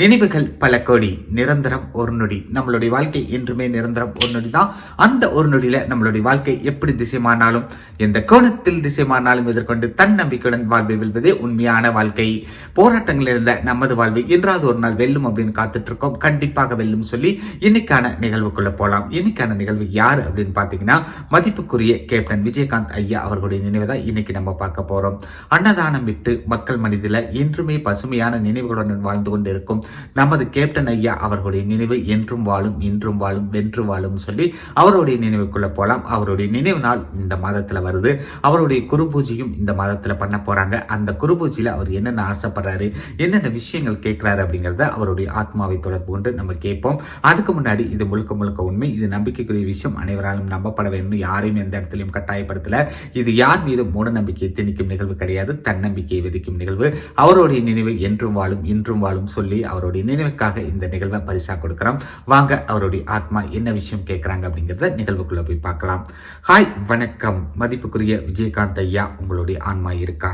நினைவுகள் பல கோடி நிரந்தரம் ஒரு நொடி. நம்மளுடைய வாழ்க்கை என்றுமே நிரந்தரம் ஒரு நொடி தான். அந்த ஒரு நொடியில நம்மளுடைய வாழ்க்கை எப்படி திசைமானாலும் எந்த கோணத்தில் திசைமானாலும் எதிர்கொண்டு தன்னம்பிக்கையுடன் வாழ்வை வெல்வதே உண்மையான வாழ்க்கை. போராட்டங்கள் இருந்த நமது வாழ்வை என்றாவது ஒரு நாள் வெல்லும் அப்படின்னு காத்துட்டு இருக்கோம் கண்டிப்பாக வெல்லும் சொல்லி இன்னைக்கான நிகழ்வுக்குள்ள போகலாம் இன்னைக்கான நிகழ்வு யார் அப்படின்னு பாத்தீங்கன்னா மதிப்புக்குரிய கேப்டன் விஜயகாந்த் ஐயா அவர்களுடைய நினைவை தான் இன்னைக்கு நம்ம பார்க்க போறோம். அன்னதானம் விட்டு மக்கள் மனிதில என்றுமே பசுமையான நினைவுகளுடன் வாழ்ந்து கொண்டிருக்கும் நமது கேப்டன் ஐயா அவர்களுடைய நினைவு என்றும் வாழும் இன்றும் வாழும் வென்று வாழும் சொல்லி அவருடைய நினைவுக்குள்ள போகலாம் அவருடைய நினைவு நாள் இந்த மாதத்தில் வருது. அவருடைய குரு பூஜையும் இந்த மாதத்தில் பண்ண போகிறாங்க அந்த குரு பூஜையில் அவர் என்னென்ன ஆசைப்படுறாரு என்னென்ன விஷயங்கள் கேட்குறாரு அப்படிங்கிறத அவருடைய ஆத்மாவை தொடர்பு கொண்டு நம்ம கேட்போம். அதுக்கு முன்னாடி இது முழுக்க முழுக்க உண்மை. இது நம்பிக்கைக்குரிய விஷயம். அனைவராலும் நம்பப்பட வேண்டும். யாரையும் எந்த இடத்துலையும் கட்டாயப்படுத்தல. இது யார் மீது மூட நம்பிக்கையை திணிக்கும் நிகழ்வு கிடையாது. தன்னம்பிக்கையை விதிக்கும் நிகழ்வு. அவருடைய நினைவு என்றும் வாழும் இன்றும் வாழும் சொல்லி அவருடைய நினைவுக்காக இந்த நிகழ்வை பரிசா கொடுக்கிறோம். வாங்க அவருடைய ஆத்மா என்ன விஷயம் கேட்குறாங்க அப்படிங்கிறத நிகழ்வுக்குள்ள போய் பார்க்கலாம். ஹாய் வணக்கம். மதிப்புக்குரிய விஜயகாந்த் ஐயா உங்களுடைய ஆன்மா இருக்கா?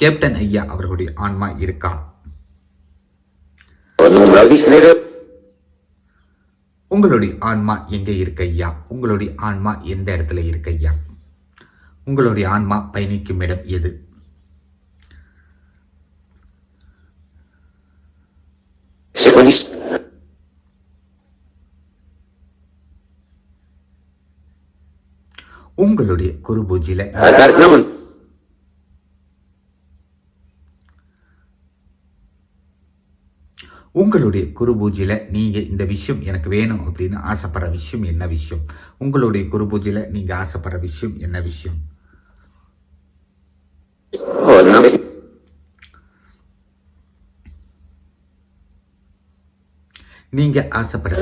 கேப்டன் ஐயா அவர்களுடைய ஆன்மா இருக்கா? உங்களுடைய ஆன்மா எங்க இருக்கு ஐயா? உங்களுடைய ஆன்மா எந்த இடத்துல இருக்கு ஐயா? உங்களுடைய ஆன்மா பயணிக்கும் இடம் எது? உங்களுடைய குரு பூஜையில உங்களுடைய குரு பூஜையில நீங்க இந்த விஷயம் எனக்கு வேணும் அப்படின்னு ஆசைப்படுற விஷயம் என்ன விஷயம்? உங்களுடைய குரு பூஜையில நீங்க ஆசைப்படுற விஷயம் என்ன விஷயம்? நீங்க ஆசைப்படுற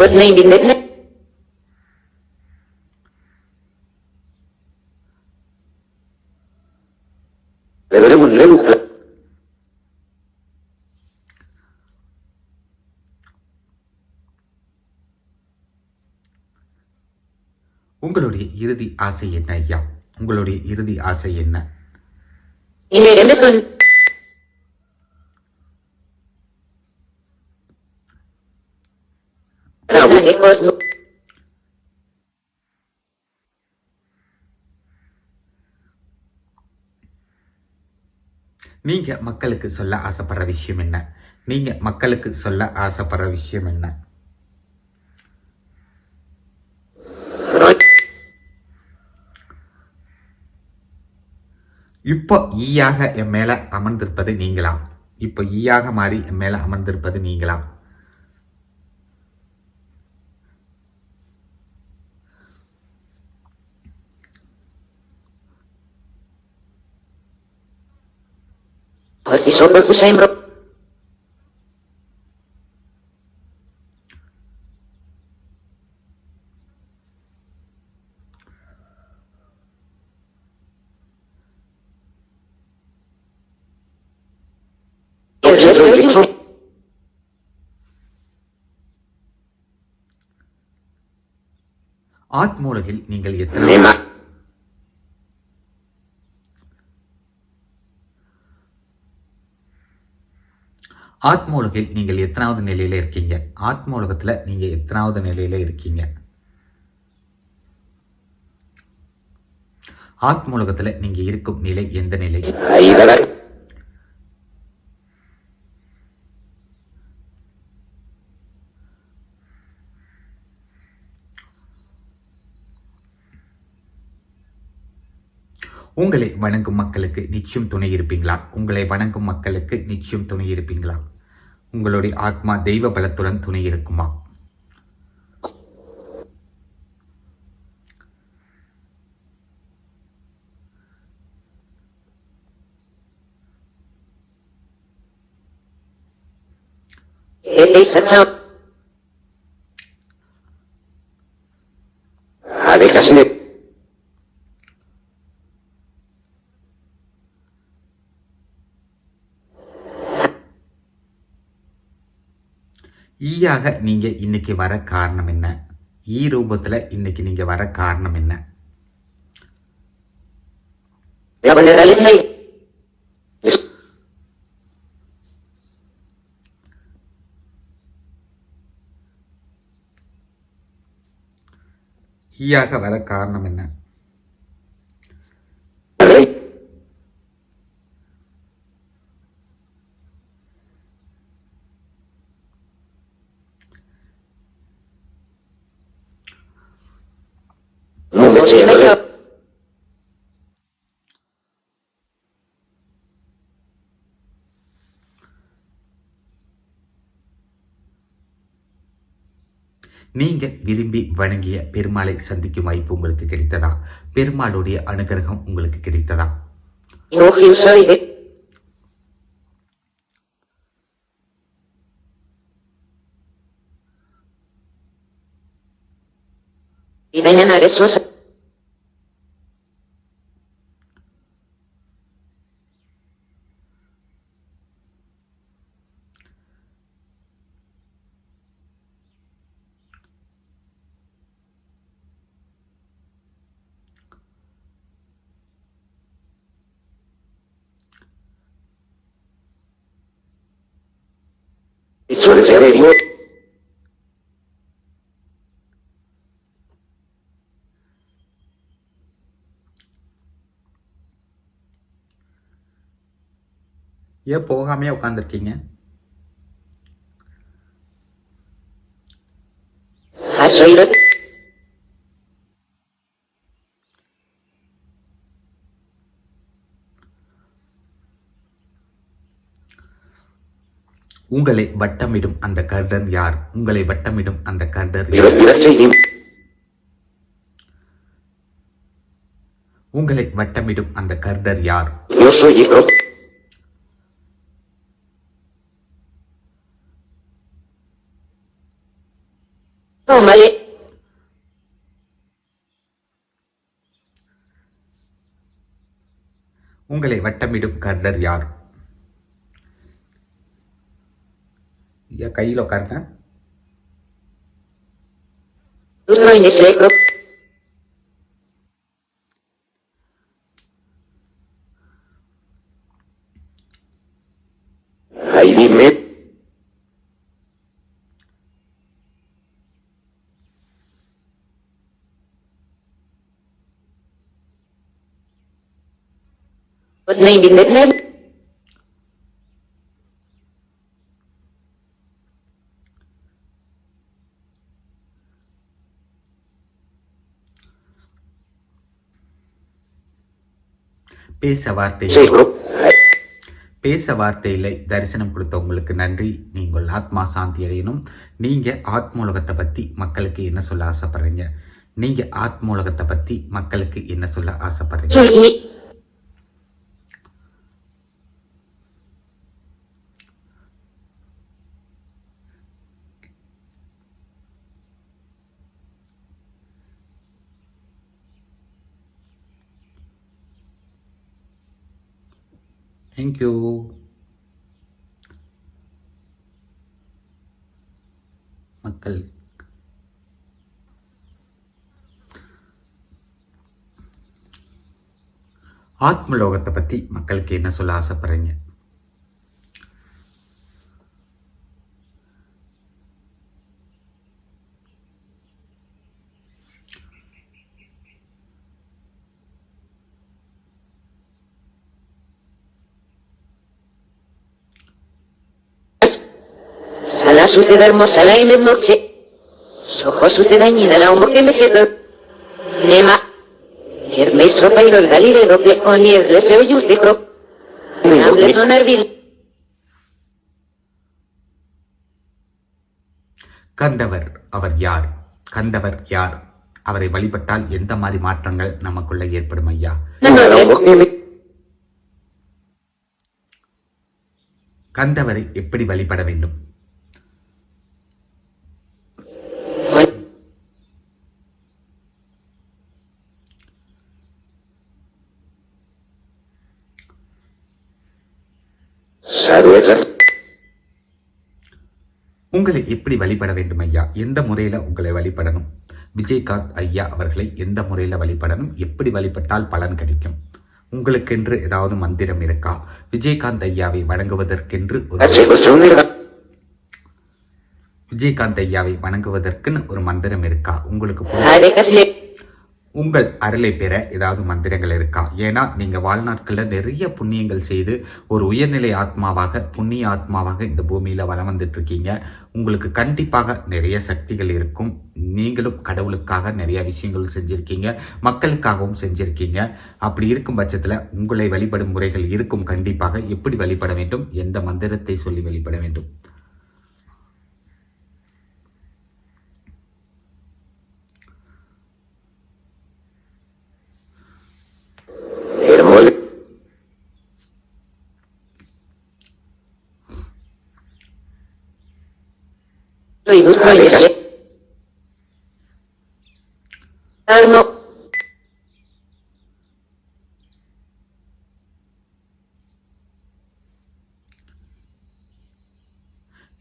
உங்களுடைய இறுதி ஆசை என்ன ஐயா? உங்களுடைய இறுதி ஆசை என்ன? நீங்க மக்களுக்கு சொல்ல ஆசைப்படுற விஷயம் என்ன? நீங்க மக்களுக்கு சொல்ல ஆசைப்படுற விஷயம் என்ன? இப்போ e ஈயாக என் மேல அமர்ந்திருப்பது நீங்களாம். இப்போ e ஈயாக மாறி என் மேல அமர்ந்திருப்பது நீங்களா ஆத்மூலகில் நீங்கள் எத்தனை ஆத்மூலகில் நீங்கள் எத்தனாவது நிலையில இருக்கீங்க? ஆத்மூலகத்துல நீங்க எத்தனாவது நிலையில இருக்கீங்க? ஆத்மூலகத்துல நீங்க இருக்கும் நிலை எந்த நிலை? உங்களை வணங்கும் மக்களுக்கு நிச்சயம் துணை இருப்பீங்களா? உங்களை வணங்கும் மக்களுக்கு நிச்சயம் துணை இருப்பீங்களா? உங்களுடைய ஆத்மா தெய்வ பலத்துடன் துணை இருக்குமா? abejas ne ஈயாக நீங்க இன்னைக்கு வர காரணம் என்ன? ஈ ரூபத்தில் இன்னைக்கு நீங்க வர காரணம் என்ன? ஈயாக வர காரணம் என்ன? நீங்க விரும்பி வணங்கிய பெருமாளை சந்திக்கும் வாய்ப்பு உங்களுக்கு கிடைத்ததா? பெருமாளுடைய அனுகிரகம் உங்களுக்கு கிடைத்ததா? Yogi soy sobre serio. ஏன் போகாமையே உட்காந்துருக்கீங்க ¿Has oído? உங்களை வட்டமிடும் அந்த கர்டர் யார்? உங்களை வட்டமிடும் அந்த கர்டர் உங்களை வட்டமிடும் அந்த கர்டர் யார். உங்களை வட்டமிடும் கர்டர் யார்? ஐயா கையில் உட்காருங்க Tú no eres negro. பேச வார்த்தை. பேச வார்த்தை இல்லை தரிசனம் கொடுத்த உங்களுக்கு நன்றி. நீங்கள் ஆத்மா சாந்தி அடையணும். நீங்க ஆத்மூலகத்தை பத்தி மக்களுக்கு என்ன சொல்ல ஆசைப்படுறீங்க? நீங்க ஆத்மூலகத்தை பத்தி மக்களுக்கு என்ன சொல்ல ஆசைப்படுறீங்க? தேங்க்யூ மக்கள். ஆத்மலோகத்தை பற்றி மக்களுக்கு என்ன சொல்ல ஆசைப்படுறீங்க? Sala suceder mosala y me noche. Sojo suceda y la homo que me quedo. Nema. Hermes ropa y los galire doble con y el deseo y un ciclo. Hable son hervil. கண்டவர் அவர் யார் கண்டவர் யார் அவரை வழிபட்டால் எந்த மாதிரி மாற்றங்கள் நமக்குள்ள ஏற்படும் ஐயா கந்தவரை எப்படி வழிபட வேண்டும் உங்களை எப்படி வழிபட வேண்டும் ஐயா? எந்த முறையில் உங்களை வழிபடணும்? விஜயகாந்த் ஐயா அவர்களை எந்த முறையில் வழிபடணும்? எப்படி வழிபட்டால் பலன் கிடைக்கும்? உங்களுக்கென்று ஏதாவது மந்திரம் இருக்கா? விஜயகாந்த் ஐயாவை வணங்குவதற்கென்று ஒரு. விஜயகாந்த் ஐயாவை வணங்குவதற்குன்னு ஒரு மந்திரம் இருக்கா? உங்களுக்கு. உங்கள் அருளை பெற ஏதாவது மந்திரங்கள் இருக்கா? ஏன்னா நீங்கள் வாழ்நாட்களில் நிறைய புண்ணியங்கள் செய்து ஒரு உயர்நிலை ஆத்மாவாக புண்ணிய ஆத்மாவாக இந்த பூமியில் வளம் வந்துட்டு இருக்கீங்க உங்களுக்கு கண்டிப்பாக நிறைய சக்திகள் இருக்கும். நீங்களும் கடவுளுக்காக நிறைய விஷயங்கள் செஞ்சுருக்கீங்க. மக்களுக்காகவும் செஞ்சுருக்கீங்க. அப்படி இருக்கும் பட்சத்தில் உங்களை வழிபடும் முறைகள் இருக்கும் கண்டிப்பாக. எப்படி வழிபட வேண்டும்? எந்த மந்திரத்தை சொல்லி வழிபட வேண்டும்?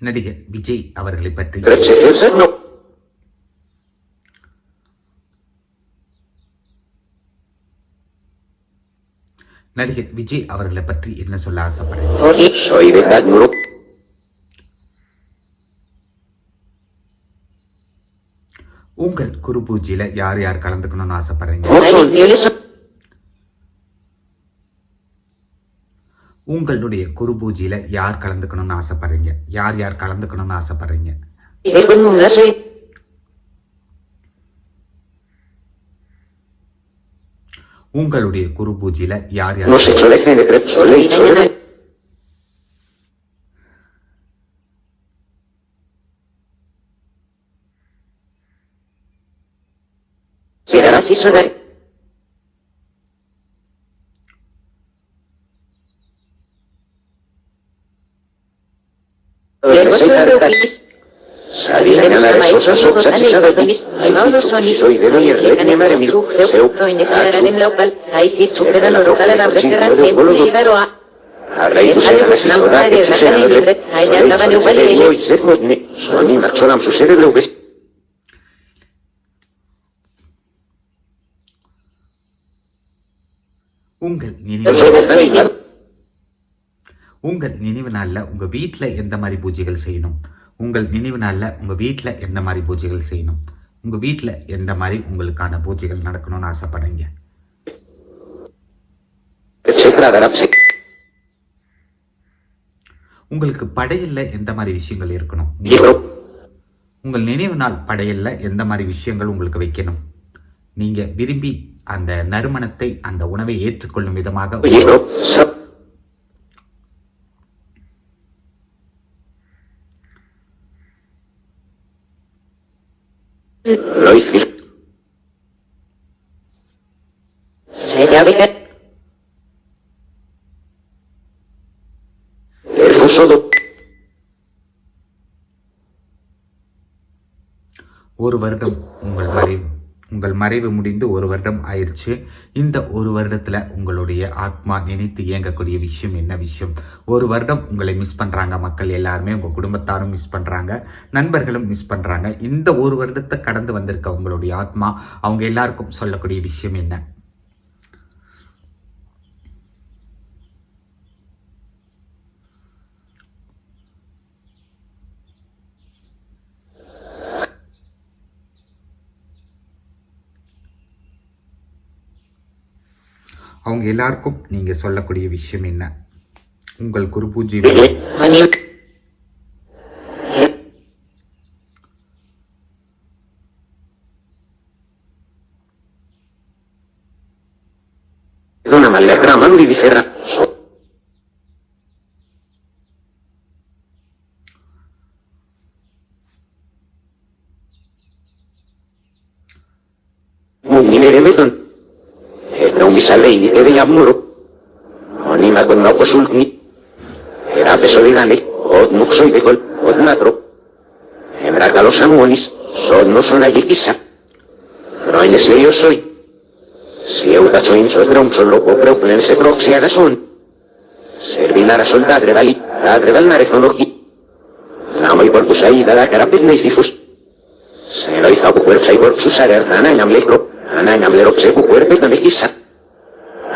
நடிகர் விஜய் அவர்களை பற்றி. நடிகர் விஜய் அவர்களை பற்றி என்ன சொல்ல ஆசைப்படுறீங்க? உங்கள் குரு பூஜையில யார் யார் கலந்துக்கணும்னு ஆசைப்படுறீங்க. உங்களுடைய குரு பூஜையில யார் கலந்துக்கணும்னு ஆசைப்படுறீங்க? யார் யார் கலந்துக்கணும்னு ஆசைப்படுறீங்க. உங்களுடைய குரு பூஜையில யார் யார் quiso dar. הרי உங்கள் நினைவு. உங்கள் நினைவு நாள்ல உங்க வீட்ல எந்த மாதிரி பூஜைகள் செய்யணும்? உங்கள் நினைவு நாள்ல உங்க வீட்ல எந்த மாதிரி பூஜைகள் செய்யணும்? உங்க வீட்ல எந்த மாதிரி உங்களுக்கான பூஜைகள் நடக்கணும்னு ஆசைப்படுறீங்க. உங்களுக்கு படையல்ல எந்த மாதிரி விஷயங்கள் இருக்கணும்? உங்கள் நினைவு நாள் படையல்ல எந்த மாதிரி விஷயங்கள் உங்களுக்கு வைக்கணும்? நீங்க விரும்பி அந்த நறுமணத்தை அந்த உணவை ஏற்றுக்கொள்ளும் விதமாக ஒரு வருடம் உங்கள் மறைவு. உங்கள் மறைவு முடிந்து ஒரு வருடம் ஆயிடுச்சு இந்த ஒரு வருடத்தில் உங்களுடைய ஆத்மா நினைத்து இயங்கக்கூடிய விஷயம் என்ன விஷயம்? ஒரு வருடம் உங்களை மிஸ் பண்ணுறாங்க மக்கள் எல்லாருமே உங்கள் குடும்பத்தாரும் மிஸ் பண்ணுறாங்க நண்பர்களும் மிஸ் பண்ணுறாங்க இந்த ஒரு வருடத்தை கடந்து வந்திருக்க உங்களுடைய ஆத்மா அவங்க எல்லாருக்கும் சொல்லக்கூடிய விஷயம் என்ன? அவங்க எல்லாருக்கும் நீங்க சொல்லக்கூடிய விஷயம் என்ன? உங்கள் குரு பூஜை gisaleini ere yamulu. Oni magun no kusulni. Era peso dinani, od nuxoi bekol, od natro. Hemra galos amonis, son no son allí quizá. No en ese yo soy. Si eu da soin so drum son loco preu plense proxia da son. Servinara son da drevali, da dreval nare son loki. Namo y por kusai da da carapet neififus. Se lo hizo a cuerpo y por sus arer, ana y amlecro, ana y amlecro se cuerpo y también quizá.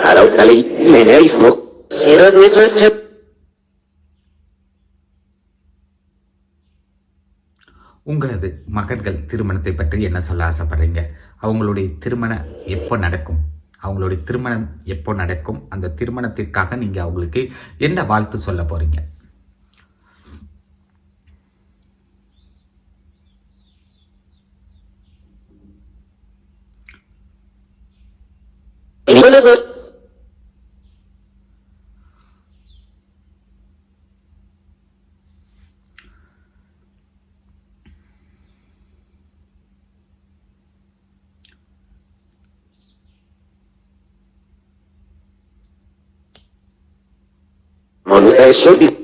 Cero de eso உங்களது மகன்கள் திருமணத்தை பற்றி என்ன சொல்ல ஆசைப்படுறீங்க? அவங்களுடைய திருமணம் எப்போ நடக்கும்? அவங்களுடைய திருமணம் எப்போ நடக்கும்? அந்த திருமணத்திற்காக நீங்கள் அவங்களுக்கு என்ன வாழ்த்து சொல்ல போறீங்க? Luego, Monuta es sólido.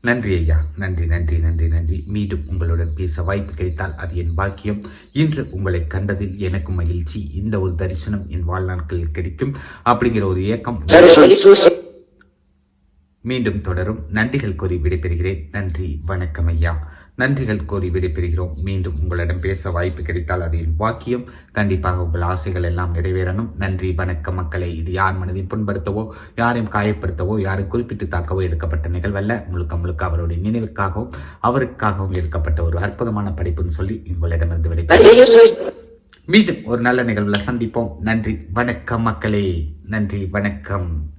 நன்றி ஐயா நன்றி நன்றி நன்றி நன்றி. மீண்டும் உங்களுடன் பேச வாய்ப்பு கிடைத்தால் அது என் பாக்கியம். இன்று உங்களை கண்டதில் எனக்கு மகிழ்ச்சி. இந்த ஒரு தரிசனம் என் வாழ்நாட்களில் கிடைக்கும் அப்படிங்கிற ஒரு இயக்கம். மீண்டும் தொடரும். நன்றிகள் கூறி விடைபெறுகிறேன். நன்றி வணக்கம் ஐயா. நன்றிகள் கோரி விடைபெறுகிறோம். மீண்டும் உங்களிடம் பேச வாய்ப்பு கிடைத்தால் அது என் வாக்கியம். கண்டிப்பாக உங்கள் ஆசைகள் எல்லாம் நிறைவேறணும். நன்றி வணக்கம் மக்களை. இது யார் மனதையும் புண்படுத்தவோ யாரையும் காயப்படுத்தவோ யாரும் குறிப்பிட்டு தாக்கவோ எடுக்கப்பட்ட நிகழ்வல்ல. முழுக்க முழுக்க அவருடைய நினைவுக்காகவும் அவருக்காகவும் எடுக்கப்பட்ட ஒரு அற்புதமான படைப்புன்னு சொல்லி உங்களிடமிருந்து விடைபெறுகிறேன். மீண்டும் ஒரு நல்ல நிகழ்வுல சந்திப்போம். நன்றி வணக்கம் மக்களே. நன்றி வணக்கம்.